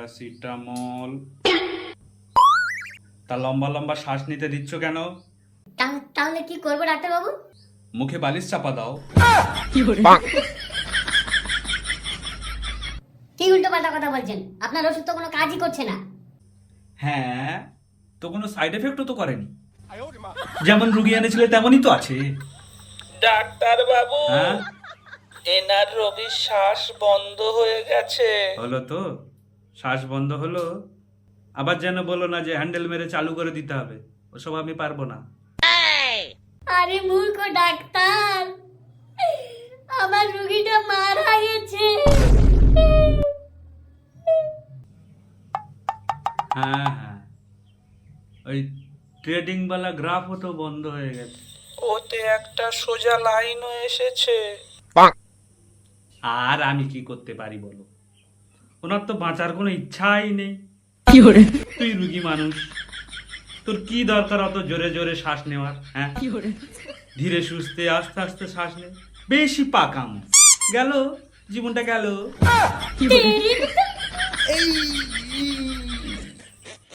Paracetamol. তা লম্বা লম্বা শ্বাস নিতে দিচ্ছ কেন? তাহলে কি করব ডাক্তারবাবু? মুখে বালিশ চাপা দাও। কি উল্টো পাল্টা কথা বলছেন? আপনার ওষুধ তো কোনো কাজই করছে না। হ্যাঁ তো কোনো সাইড এফেক্টও তো করেনি। যেমন রুগী এনেছিলে তেমনই তো আছে। ডাক্তার বাবু হ্যাঁ? এনার রবির শ্বাস বন্ধ হয়ে গেছে। হলো তো। শ্বাস বন্ধ হলো আবার যেন বলো না যে হ্যান্ডেল মেরে চালু করে দিতে হবে। ওসব আমি পারব না। আরে মূর্খ ডাক্তার আমার রুগীটা মারা গেছে। হ্যাঁ হ্যাঁ। ওই ট্রেডিং বালা গ্রাফও তো বন্ধ হয়ে গেছে। ওতে একটা সোজা লাইনও এসেছে। আর আমি কি করতে পারি বলো? ওনার তো বাঁচার কোনো ইচ্ছাই নেই। তুই রুগী মানুষ। তোর কি দরকার অত জোরে জোরে শ্বাস নেওয়ার হ্যাঁ? ধীরে সুস্থে আস্তে আস্তে শ্বাস নে। বেশি পাকাম। গেল? জীবনটা গেল? এই